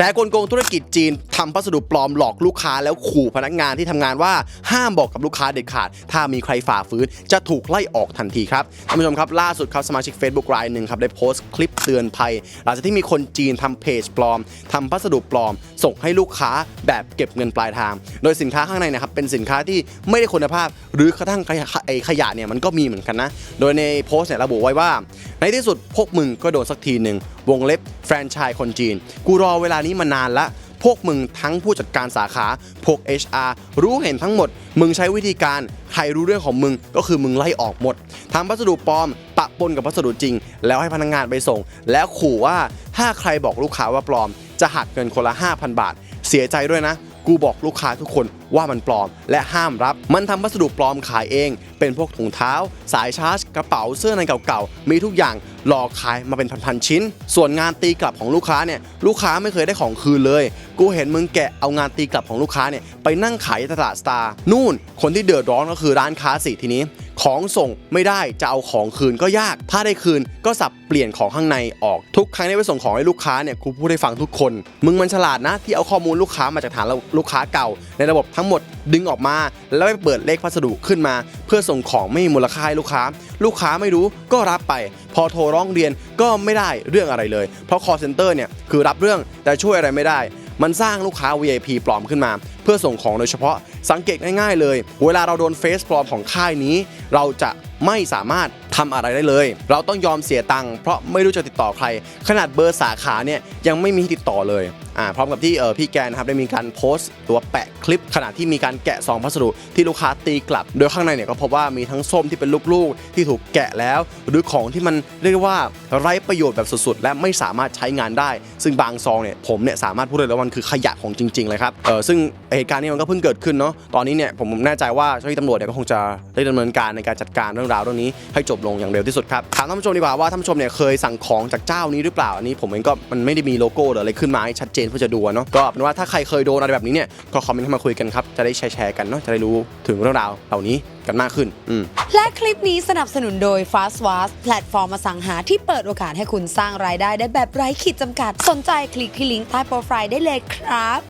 ชร์กลโกงธุรกิจจีนทำพัสดุปลอมหลอกลูกค้าแล้วขู่พนักงานที่ทำงานว่าห้ามบอกกับลูกค้าเด็ดขาด ถ้ามีใครฝ่าฝืนจะถูกไล่ออกทันทีครับท่านผู้ชมครับล่าสุดครับสมาชิก Facebook รายหนึ่งครับได้โพสต์คลิปเตือนภัย หลังจากที่มีคนจีนทำเพจปลอมทำพัสดุปลอม ส่งให้ลูกค้าแบบเก็บเงินปลายทาง โดยสินค้าข้างในนะครับเป็นสินค้าที่ไม่ได้คุณภาพ หรือกระทั่งไอ้ขยะเนี่ยมันก็มีเหมือนกันนะ โดยในโพสต์เนี่ยระบุไว้ว่า ในที่สุดพวกมึงก็โดนสักทีหนึ่ง วงเล็บแฟรนไชส์คนจีน กูรอเวลานี้มานานละ พวกมึงทั้งผู้จัดการสาขาพวก HR รู้เห็นทั้งหมด มึงใช้วิธีการใครรู้เรื่องของมึงก็คือมึงไล่ออกหมดทำพัสดุปลอมปะปนกับพัสดุจริง แล้วให้พนักงานไปส่ง แล้วขู่ว่าถ้าใครบอกลูกค้าว่าปลอม จะหักเงินคนละ 5,000 บาท เสียใจด้วยนะ กูบอกลูกค้าทุกคน ว่ามันปลอม และห้ามรับ มันทำพัสดุปลอมขายเอง เป็นพวกถุงเท้า สายชาร์จ กระเป๋าเสื้อในเก่าๆ มีทุกอย่างหลอกขายมาเป็นพันๆชิ้น ส่วนงานตีกลับของลูกค้าเนี่ยลูกค้าไม่เคยได้ของคืนเลย กูเห็นมึงแกะเอางานตีกลับของลูกค้าเนี่ยไปนั่งขายตลาดสตาร์นู่น คนที่เดือดร้อนก็คือร้านค้าสิทีนี้ ของส่งไม่ได้จะเอาของคืนก็ยาก ถ้าได้คืนก็สับเปลี่ยนของข้างในออกทุกครั้งที่ไปส่งของให้ลูกค้าเนี่ยกูพูดให้ฟังทุกคน มึงมันฉลาดนะที่เอาข้อมูลลูกค้ามาจากฐานลูกค้าเก่า ในระบบทั้งหมดดึงออกมา แล้วไปเปิดเลขพัสดุขึ้นมา เพื่อส่งของไม่มีมูลค่าให้ลูกค้า ลูกค้าไม่รู้ก็รับไป พอโทรร้องเรียนก็ไม่ได้เรื่องอะไรเลย เพราะ call center เนี่ยคือรับเรื่องแต่ช่วยอะไรไม่ได้ มันสร้างลูกค้า VIP ปลอมขึ้นมา เพื่อส่งของโดยเฉพาะสังเกตง่ายๆเลย เวลาเราโดนเฟซปลอมของค่ายนี้ เราจะไม่สามารถทำอะไรได้เลย เราต้องยอมเสียตังค์เพราะไม่รู้จะติดต่อใคร ขนาดเบอร์สาขาเนี่ยยังไม่มีให้ติดต่อเลยพร้อมกับที่พี่แกนะครับได้มีการโพสต์ตัวแปะคลิป ขณะที่มีการแกะซองพัสดุที่ลูกค้าตีกลับ โดยข้างในเนี่ยก็พบว่ามีทั้งส้มที่เป็นลูกๆ ที่ถูกแกะแล้ว หรือของที่มันเรียกว่าไร้ประโยชน์แบบสุดๆ และไม่สามารถใช้งานได้ ซึ่งบางซองเนี่ยผมเนี่ยสามารถพูดเลยแล้วามันคือขยะของจริงๆเลยครับเออซึ่งเหตุการณ์นี้มันก็เพิ่งเกิดขึ้นเนาะตอนนี้เนี่ยผมแน่ใจว่าเจ้าหน้าที่ตำรวจเนี่ยก็คงจะได้ดำเนินการในการจัดการเรื่องราวเรื่องนี้ให้จบลงอย่างเร็วที่สุดครับถามท่านผู้ชมดีกว่าว่าท่านผู้ชมเนี่ยเคยสั่งของจากเจ้านี้หรือเปล่าอันนี้ผมเองก็มันไม่ได้มีโลโก้หรืออะไรขึ้นมาให้ชัดเจนเพื่อจะดูเนาะก็เป็นว่าถ้าใครเคยโดนอะไรแบบนี้เนี่ยก็คอมเมนต์เข้ามาคุยกันครับจะได้แชร์กันเนาะจะได้รู้ถึงเรื่องราวเหล่านี้กันมากขึ้นอืมและคลิปนี้สนับสนุนโดย Fast w a s แพลตฟอร์มอสังหาที่เปิดโอกาสให้คุณสร้างรายได้ได้แบบไร้ขีดจำกัดสนใจคลิกที่ลิงก์ใต้โปรไฟล์ได้เลยครับ